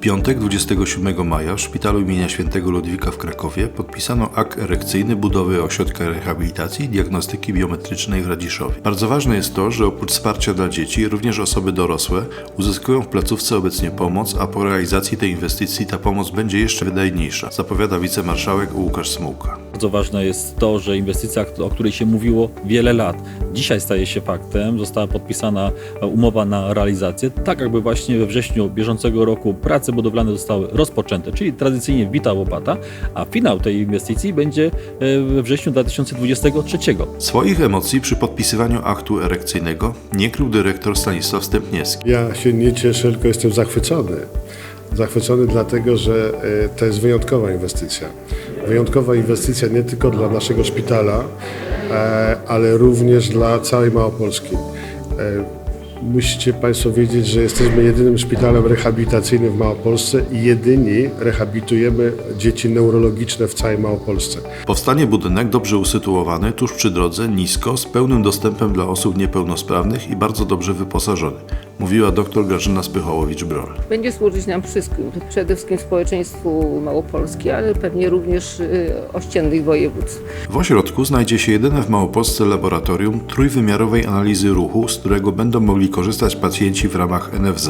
Piątek 27 maja w szpitalu imienia świętego Ludwika w Krakowie podpisano akt erekcyjny budowy ośrodka rehabilitacji i diagnostyki biometrycznej w Radziszowie. Bardzo ważne jest to, że oprócz wsparcia dla dzieci, również osoby dorosłe uzyskują w placówce obecnie pomoc, a po realizacji tej inwestycji ta pomoc będzie jeszcze wydajniejsza, zapowiada wicemarszałek Łukasz Smułka. Bardzo ważne jest to, że inwestycja, o której się mówiło wiele lat, dzisiaj staje się faktem. Została podpisana umowa na realizację, tak jakby właśnie we wrześniu bieżącego roku prace budowlane zostały rozpoczęte, czyli tradycyjnie wbita łopata, a finał tej inwestycji będzie e, we wrześniu 2023. Swoich emocji przy podpisywaniu aktu erekcyjnego nie krył dyrektor Stanisław Stępniewski. Ja się nie cieszę, tylko jestem zachwycony. Zachwycony dlatego, że e, to jest wyjątkowa inwestycja. Wyjątkowa inwestycja nie tylko dla naszego szpitala, e, ale również dla całej Małopolski. E, Musicie Państwo wiedzieć, że jesteśmy jedynym szpitalem rehabilitacyjnym w Małopolsce i jedyni rehabilitujemy dzieci neurologiczne w całej Małopolsce. Powstanie budynek dobrze usytuowany, tuż przy drodze, nisko, z pełnym dostępem dla osób niepełnosprawnych i bardzo dobrze wyposażony, mówiła dr Grażyna Spychołowicz-Brol. Będzie służyć nam wszystkim, przede wszystkim społeczeństwu Małopolski, ale pewnie również y, ościennych województw. W ośrodku znajdzie się jedyne w Małopolsce laboratorium trójwymiarowej analizy ruchu, z którego będą mogli korzystać pacjenci w ramach NFZ.